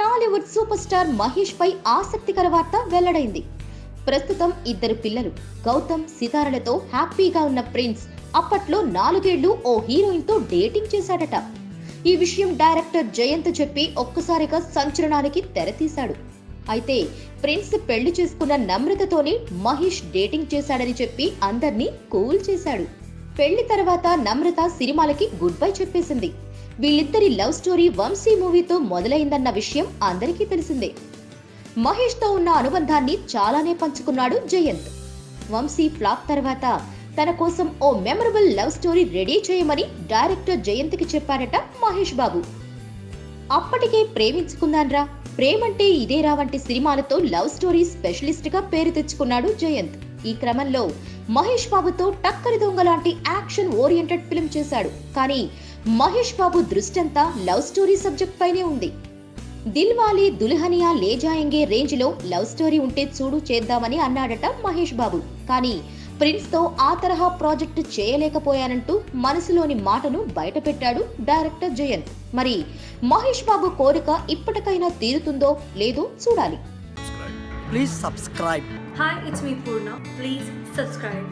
Tollywood super star Mahesh పై ఆసక్తికర వార్త వెల్లడైంది. ప్రస్తుతం ఇద్దరు పిల్లలు గౌతమ్ సితారలతో హ్యాపీగా ఉన్న ప్రిన్స్ అప్పట్లో నాలుగేళ్ళు ఓ హీరోయిన్తో డేటింగ్ చేశాడట. ఈ విషయం డైరెక్టర్ జయంత్ చెప్పి ఒక్కసారిగా సంచలనానికి తెరతీశాడు. అయితే ప్రిన్స్ పెళ్ళి చేసుకున్న నమ్రతతోనే మహేష్ డేటింగ్ చేశాడని చెప్పి అందర్నీ కూల్ చేశాడు. పెళ్ళి తర్వాత నమ్రత సినిమాలకి గుడ్ బై చెప్పేసింది. వీళ్ళిద్దరి లవ్ స్టోరీ వంశీ మూవీతో మొదలైందన్న విషయం అందరికీ తెలిసిందే. మహేష్తో ఉన్న అనుబంధాన్ని చాలానే పంచుకున్నాడు జయంత్. వంశీ ఫ్లాప్ తర్వాత తన కోసం ఓ మెమరబుల్ లవ్ స్టోరీ రెడీ చేయమని డైరెక్టర్ జయంత్కి చెప్పారట మహేష్ బాబు. అప్పటికే ప్రేమించుకున్నాన్రా ప్రేమంటే ఇదేరా వంటి సినిమాలతో లవ్ స్టోరీ స్పెషలిస్ట్గా పేరు తెచ్చుకున్నాడు జయంత్. ఈ క్రమంలో మహేష్ బాబుతో టక్కరి దొంగ లాంటి యాక్షన్ ఓరియంటెడ్ ఫిల్మ్ చేశాడు. కానీ మహేష్ బాబు దృష్టంతా లవ్ స్టోరీ సబ్జెక్ట్ పైనే ఉంది దిల్వాలే దుల్హనియా లే జాయంగే రేంజ్లో లవ్ స్టోరీ ఉంటే చూడు చేద్దామని అన్నాడట మహేష్ బాబు కానీ ప్రిన్స్తో ఆ తరహా ప్రాజెక్టు చేయలేకపోయానంటూ మనసులోని మాటను బయటపెట్టాడు డైరెక్టర్ జయంత్ మరి మహేష్ బాబు కోరిక ఇప్పటికైనా తీరుతుందో లేదో చూడాలి Please subscribe. Hi, it's me Purna. Please subscribe.